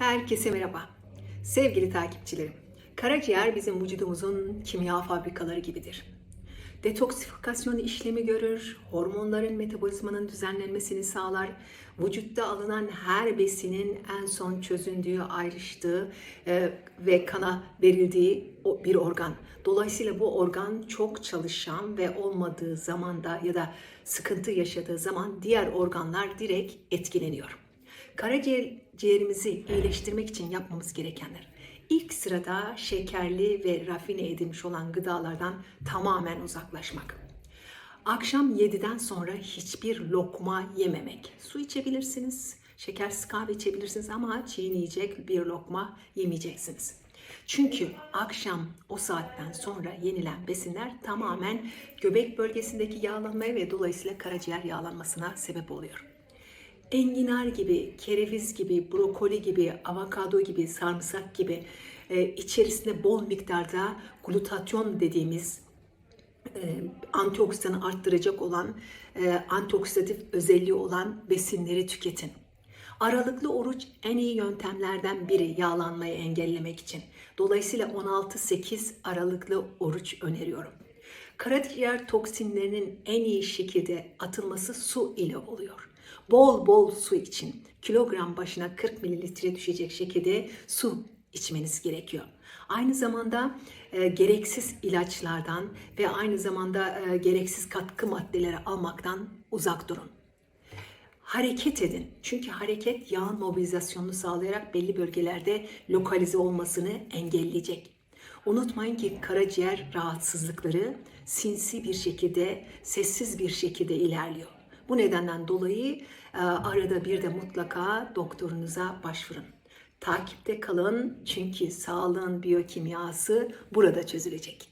Herkese merhaba. Sevgili takipçilerim, karaciğer bizim vücudumuzun kimya fabrikaları gibidir. Detoksifikasyon işlemi görür, hormonların metabolizmanın düzenlenmesini sağlar, vücutta alınan her besinin en son çözündüğü, ayrıştığı e, ve kana verildiği bir organ. Dolayısıyla bu organ çok çalışan ve olmadığı zamanda ya da sıkıntı yaşadığı zaman diğer organlar direkt etkileniyor. Karaciğerimizi iyileştirmek için yapmamız gerekenler. İlk sırada şekerli ve rafine edilmiş olan gıdalardan tamamen uzaklaşmak. Akşam 7'den sonra hiçbir lokma yememek. Su içebilirsiniz, şekersiz kahve içebilirsiniz ama çiğneyecek bir lokma yemeyeceksiniz. Çünkü akşam o saatten sonra yenilen besinler tamamen göbek bölgesindeki yağlanmaya ve dolayısıyla karaciğer yağlanmasına sebep oluyor enginar gibi, kereviz gibi, brokoli gibi, avokado gibi, sarımsak gibi e, içerisinde bol miktarda glutatyon dediğimiz e, antioksidanı arttıracak olan, e, antioksidatif özelliği olan besinleri tüketin. Aralıklı oruç en iyi yöntemlerden biri yağlanmayı engellemek için. Dolayısıyla 16-8 aralıklı oruç öneriyorum. Karaciğer toksinlerinin en iyi şekilde atılması su ile oluyor. Bol bol su için kilogram başına 40 mililitre düşecek şekilde su içmeniz gerekiyor. Aynı zamanda e, gereksiz ilaçlardan ve aynı zamanda e, gereksiz katkı maddeleri almaktan uzak durun. Hareket edin. Çünkü hareket yağın mobilizasyonunu sağlayarak belli bölgelerde lokalize olmasını engelleyecek. Unutmayın ki karaciğer rahatsızlıkları sinsi bir şekilde, sessiz bir şekilde ilerliyor. Bu nedenden dolayı e, arada bir de mutlaka doktorunuza başvurun. Takipte kalın çünkü sağlığın biyokimyası burada çözülecek.